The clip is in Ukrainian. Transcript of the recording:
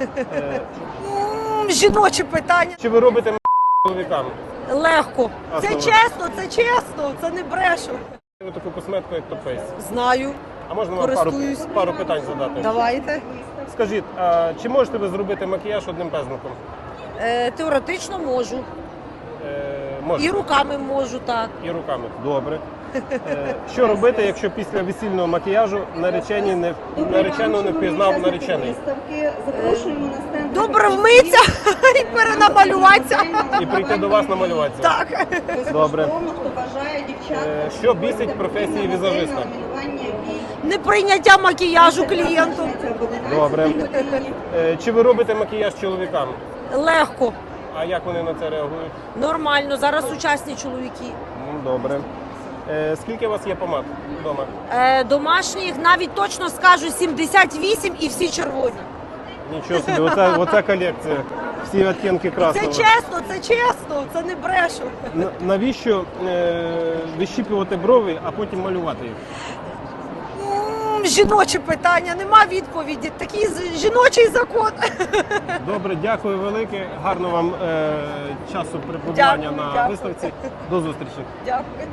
М, Жіноче питання. Чи ви робите м- чоловікам? Легко. А Це чесно, це чесно, це не брешу. Ви таку косметику, як топейс. Знаю. А можна вам пару, Користуюсь. пару питань задати? Давайте. Скажіть, а чи можете ви зробити макіяж одним пензликом? Е, теоретично можу. Е, І руками можу, так. І руками. Добре. Е, що робити, якщо після весільного макіяжу наречені не, наречену не впізнав наречений? Запрошуємо на стенд. Добре вмитися і перенамалюватися. І прийти до вас намалюватися? Так. Добре. Хто бажає дівчат. Е, що бісить в професії візажиста? Неприйняття макіяжу клієнту. Добре. Е, чи ви робите макіяж чоловікам? Легко. А як вони на це реагують? Нормально. Зараз сучасні чоловіки. Ну, Добре. Е, скільки у вас є помад вдома? Е, домашніх навіть точно скажу 78 і всі червоні. Нічого собі, оця, оця колекція. Всі відтінки Це чесно, це чесно, це не брешу. Навіщо е, вищіпувати брови, а потім малювати їх? М, Жіноче питання, нема відповіді. Такий з- жіночий закон. Добре, дякую велике. Гарного вам е, часу перебування Дякую, на дякую. виставці. До зустрічі. Дякую.